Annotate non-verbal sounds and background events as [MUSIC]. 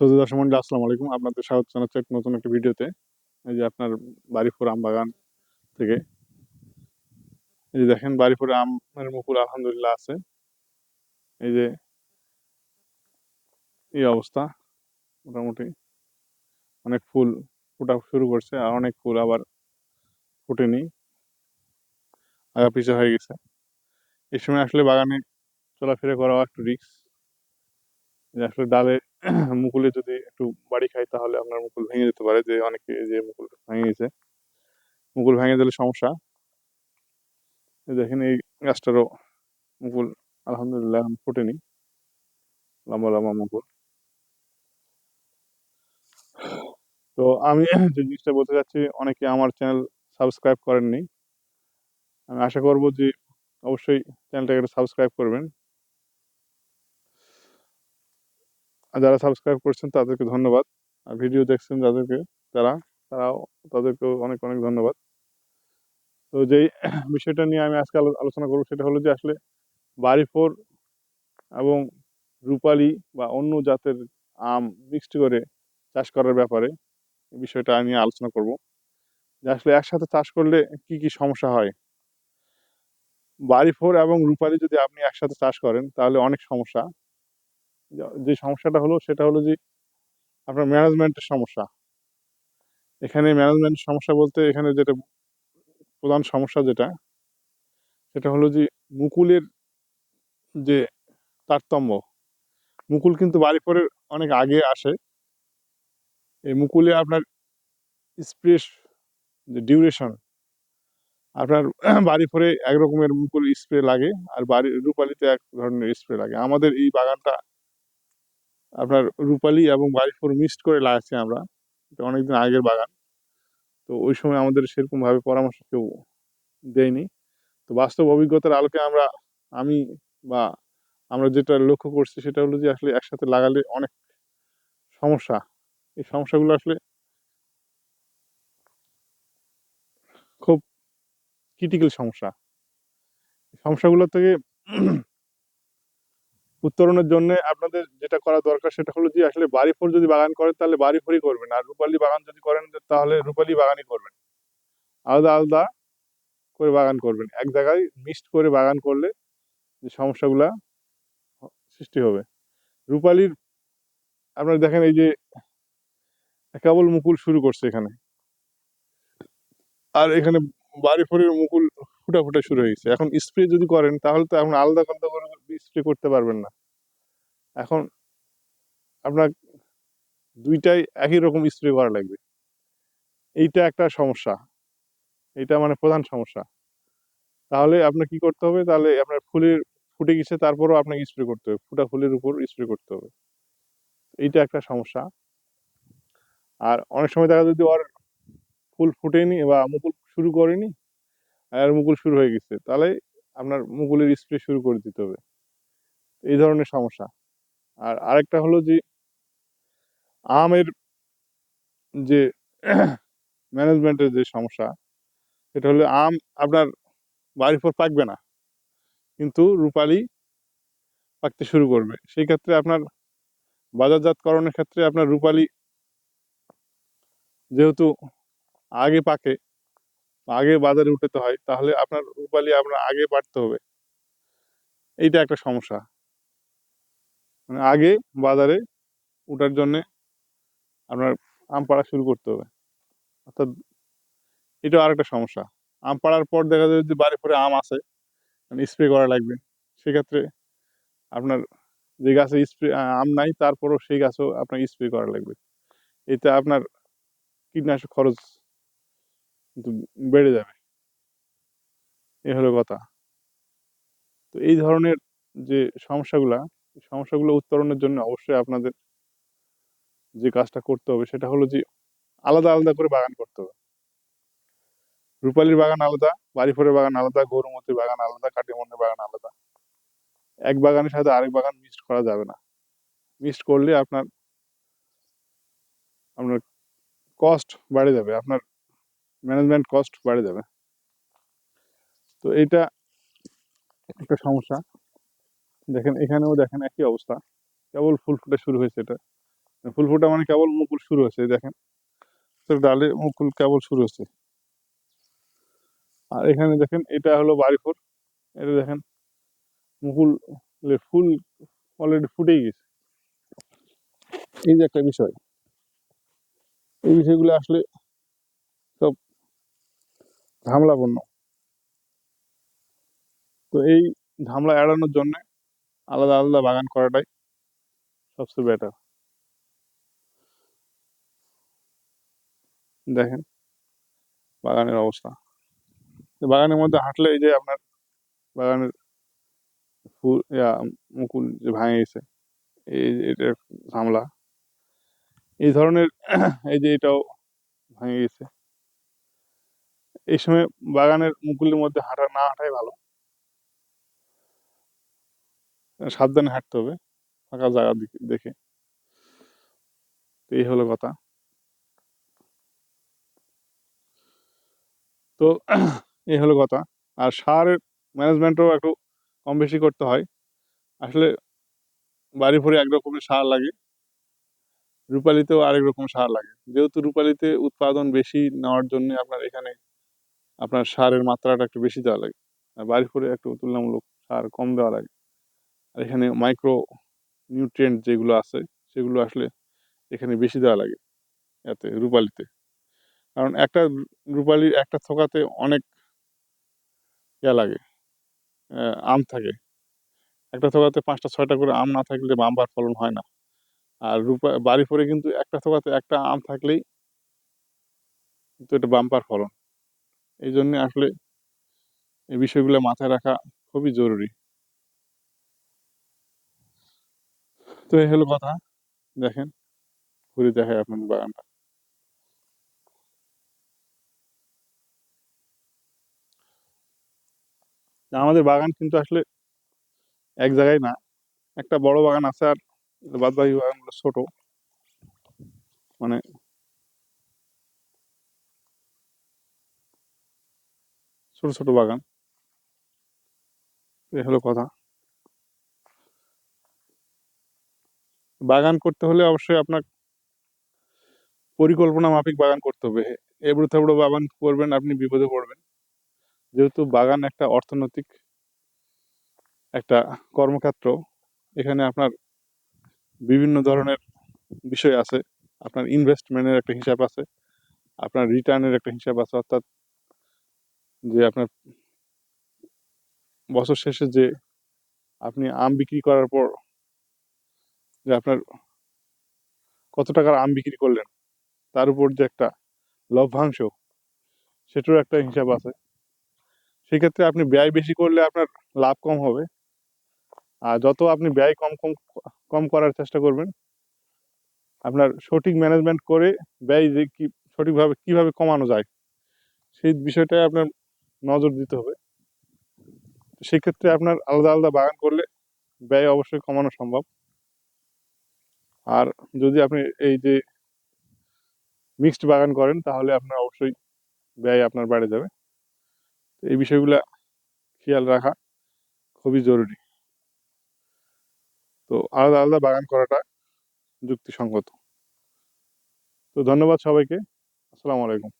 Saudi দর্শক মন্ডলী, আসসালামু আলাইকুম। আপনাদের স্বাগত জানাচ্ছি এক নতুন একটা ভিডিওতে। এই যে আপনার বাড়িপুর আম বাগান থেকে। এই যে দেখেন, বাড়িপুরে আমের মুকুল আলহামদুলিল্লাহ আছে। এই যে এই অবস্থা, মোটামুটি। অনেক ফুল ফোটা শুরু করছে, আর অনেক ফুল আবার ফুটেনি। আগা পিছু হয়ে গেছে। এই সময় আসলে বাগানে চলাফেরা করাও একটু রিস্ক আসলে ডালে [COUGHS] মুকুলে যদি একটু বাড়ি খাই, তাহলে আপনার মুকুল ভেঙে যেতে পারে। যে অনেকে যে মুকুল ভেঙে গেছে, মুকুল ভেঙে দিলে সমস্যা। দেখেন, এই গাছটারও মুকুল আলহামদুলিল্লাহ ফোটেনি। লম্বা লম্বা মুকুল। তো আমি [COUGHS] যে জিনিসটা বলতে চাচ্ছি, অনেকে আমার চ্যানেল সাবস্ক্রাইব করেননি। আমি আশা করব যে অবশ্যই চ্যানেলটাকে সাবস্ক্রাইব করবেন আর যারা সাবস্ক্রাইব করছেন তাদেরকে ধন্যবাদ। আর ভিডিও দেখছেন যাদেরকে, তারা, তারাও, তাদেরকেও অনেক অনেক ধন্যবাদ। তো যেই [CLEARS THROAT] বিষয়টা নিয়ে আমি আজকে আলোচনা করব সেটা হলো যে আসলে বাড়িফোর এবং রূপালি বা অন্য জাতের আম মিক্সড করে চাষ করার ব্যাপারে বিষয়টা নিয়ে আলোচনা করব। যে আসলে একসাথে চাষ করলে কি কি সমস্যা হয়? বাড়িফোর এবং রূপালি যদি আপনি একসাথে চাষ করেন তাহলে অনেক সমস্যা। যা- সমস্যাটা হলো সেটা হলো যে, আপনার ম্যানেজমেন্টের সমস্যা। এখানে ম্যানেজমেন্ট সমস্যা বলতে এখানে যেটা প্রধান সমস্যা যেটা, সেটা হলো যে মুকুলের যে তারতম্য, মুকুল কিন্তু বাড়ি পরে অনেক আগে আসে। এই মুকুলে আপনার স্প্রে যে ডিউরেশন, আপনার [CLEARS THROAT] বাড়ি পরে এক রকমের মুকুল স্প্রে লাগে, আর বাড়ি রূপালিতে এক ধরনের স্প্রে লাগে। আমাদের এই বাগানটা আপনার রূপালি এবং বাড়ি ফোর মিক্সড করে লাগাচ্ছি আমরা। এটা অনেকদিন আগের বাগান। তো ওই সময় আমাদের সেরকমভাবে পরামর্শ কেউ দেয়নি। তো বাস্তব অভিজ্ঞতার আলোকে আমরা, আমি বা আমরা যেটা লক্ষ্য করছি সেটা হলো যে আসলে একসাথে লাগালে অনেক সমস্যা। এই সমস্যাগুলো আসলে খুব ক্রিটিক্যাল সমস্যা। সমস্যাগুলো থেকে উত্তরণের জন্য আপনাদের যেটা করা দরকার সেটা হলো যে, আসলে বাড়ি ফোর যদি বাগান করেন তাহলে বাড়ি ফোরই করবেন। আর রূপালি বাগান যদি করেন তাহলে রূপালি বাগানই করবেন। আলাদা আলাদা করে বাগান করবেন। এক জায়গায় মিক্সড করে বাগান করলে যে সমস্যাগুলা সৃষ্টি হবে। রূপালির, আপনারা দেখেন এই যে কেবল মুকুল শুরু করছে এখানে। আর এখানে বাড়ি ফড়ির মুকুল ফুটা ফুটা শুরু হয়ে গেছে। এখন স্প্রে যদি করেন, তাহলে তো এখন আলাদা আলাদা করে স্প্রে করতে পারবেন না। এখন আপনার দুইটাই একই রকম স্প্রে করা লাগবে। এইটা একটা সমস্যা। এইটা মানে প্রধান সমস্যা। তাহলে আপনার কি করতে হবে? তাহলে আপনার ফুলের ফুটে গেছে, তারপরও আপনাকে স্প্রে করতে হবে। ফুটা ফুলের উপর স্প্রে করতে হবে। এইটা একটা সমস্যা। আর অনেক সময় দেখা যদি ওর ফুল ফুটেনি বা মুকুল শুরু করেনি আর মুকুল শুরু হয়ে গেছে, তাহলে আপনার মুকুলের স্প্রে শুরু করে দিতে হবে। এই ধরনের সমস্যা। আর আরেকটা হলো যে, আমের যে [COUGHS] ম্যানেজমেন্টের যে সমস্যা, সেটা হলো আম আপনার বাড়ির পর পাকবে না, কিন্তু রূপালি পাকতে শুরু করবে। সেই ক্ষেত্রে আপনার বাজারজাতকরণের ক্ষেত্রে আপনার রূপালি যেহেতু আগে পাকে আগে বাজারে উঠাতে হয়, তাহলে আপনার রূপালি আপনার আগে বাড়তে হবে। এইটা একটা সমস্যা। মানে আগে বাজারে উঠার জন্যে আপনার আম পাড়া শুরু করতে হবে। অর্থাৎ এটা আর একটা সমস্যা। আম পাড়ার পর দেখা যায় যদি বাড়ি পরে আম আছে মানে স্প্রে করা লাগবে। সেক্ষেত্রে আপনার যে গাছে স্প্রে আম নাই, তারপরও সেই গাছও আপনার স্প্রে করা লাগবে। এতে আপনার কীটনাশক খরচ কিন্তু বেড়ে যাবে। এ হলো কথা। তো এই ধরনের যে সমস্যাগুলা সমস্যাগুলো উত্তরণের জন্য অবশ্যই আপনাদের যে কাজটা করতে হবে সেটা হলো যে আলাদা আলাদা করে বাগান করতে হবে। রূপালির বাগান আলাদা, বাড়িফোরের বাগান আলাদা, গরুমতির বাগান আলাদা কাটিমন্দির বাগান আলাদা। এক বাগানের সাথে আরেক বাগান মিক্সড করা যাবে না। মিক্সড করলে আপনার আপনার কস্ট বাড়ে যাবে। আপনার ম্যানেজমেন্ট কস্ট বাড়ে যাবে। তো এইটা একটা সমস্যা। দেখেন, এখানেও দেখেন একই অবস্থা। কেবল ফুল ফুটে শুরু হয়েছে এটা। ফুল ফোটা মানে কেবল মুকুল শুরু এই দেখেন। ডালে মুকুল কেবল শুরু হচ্ছে আর এখানে দেখেন, এটা হলো বাড়িফোর এটা দেখেন, মুকুল ফুল অলরেডি ফুটেই গেছে। এই যে একটা বিষয়। এই বিষয়গুলো আসলে ঝামেলাপূর্ণ তো এই ঝামেলা এড়ানোর জন্য আলাদা আলাদা বাগান করাটাই সবচেয়ে বেটার দেখেন, বাগানের অবস্থা। বাগানের মধ্যে হাঁটলে এই যে আপনার বাগানের ফুল মুকুল যে ভাঙে গেছে এই এটা ঝামেলা। এই ধরনের, এই যে এটাও ভাঙে গেছে এই সময় বাগানের মুকুলের মধ্যে হাঁটা না হাঁটাই ভালো। সাবধানে হাঁটতে হবে, ফাঁকা জায়গা দেখে এই হলো কথা। তো এই হলো কথা। আর সারের ম্যানেজমেন্টও একটু কম বেশি করতে হয়। আসলে বাড়ি ভরে এক রকমের সার লাগে। রূপালিতেও আরেক রকম সার লাগে। যেহেতু রূপালিতে উৎপাদন বেশি নেওয়ার জন্য আপনার এখানে আপনার সারের মাত্রাটা একটু বেশি দেওয়া লাগে। আর বাড়ি ভরে একটু তুলনামূলক সার কম দেওয়া লাগে। আর এখানে মাইক্রো নিউট্রিয়েন্ট যেগুলো আছে, সেগুলো আসলে এখানে বেশি দেওয়া লাগে এতে, রূপালিতে। কারণ একটা রূপালির একটা থোকাতে অনেক ইয়া লাগে আম থাকে। একটা থোকাতে পাঁচটা, ছয়টা করে আম না থাকলে বাম্পার ফলন হয় না। আর রূপা, বাড়ি পরে কিন্তু একটা থোকাতে একটা আম থাকলেই কিন্তু এটা বাম্পার ফলন। এই জন্য আসলে এই বিষয়গুলো মাথায় রাখা খুবই জরুরি। তো এই হলো কথা, দেখেন, ঘুরে দেখায় আপনার বাগানটা আমাদের বাগান কিন্তু আসলে এক জায়গায় না, একটা বড় বাগান আছে আর বাদ বাকি বাগানগুলো ছোট। মানে ছোট ছোট বাগান। এই হলো কথা। বাগান করতে হলে অবশ্যই আপনার পরিকল্পনা মাফিক বাগান করতে হবে। এবড়ো থেবড়ো বাগান করবেন, আপনি বিপদে পড়বেন। যেহেতু বাগান একটা অর্থনৈতিক একটা কর্মক্ষেত্র, এখানে আপনার বিভিন্ন ধরনের বিষয় আছে। আপনার ইনভেস্টমেন্টের একটা হিসাব আছে, আপনার রিটার্নের একটা হিসাব আছে, অর্থাৎ যে আপনার বছর শেষে যে আপনি আম বিক্রি করার পর যে আপনার কত টাকার আম বিক্রি করলেন, তার উপর যে একটা লভ্যাংশ, সেটারও একটা হিসাব আছে। সেক্ষেত্রে আপনি ব্যয় বেশি করলে আপনার লাভ কম হবে। আর যত আপনি ব্যয় কম কম কম করার চেষ্টা করবেন, আপনার সঠিক ম্যানেজমেন্ট করে ব্যয় যে কি, সঠিকভাবে কীভাবে কমানো যায়, সেই বিষয়টায় আপনার নজর দিতে হবে। সেক্ষেত্রে আপনার আলাদা আলাদা বাগান করলে ব্যয় অবশ্যই কমানো সম্ভব। আর যদি আপনি এই যে মিক্সড বাগান করেন, তাহলে আপনার অবশ্যই ব্যয় আপনার বেড়ে যাবে। এই বিষয়গুলা খেয়াল রাখা খুবই জরুরি। তো আলাদা আলাদা বাগান করাটা যুক্তিসঙ্গত। তো ধন্যবাদ সবাইকে। আসসালামু আলাইকুম।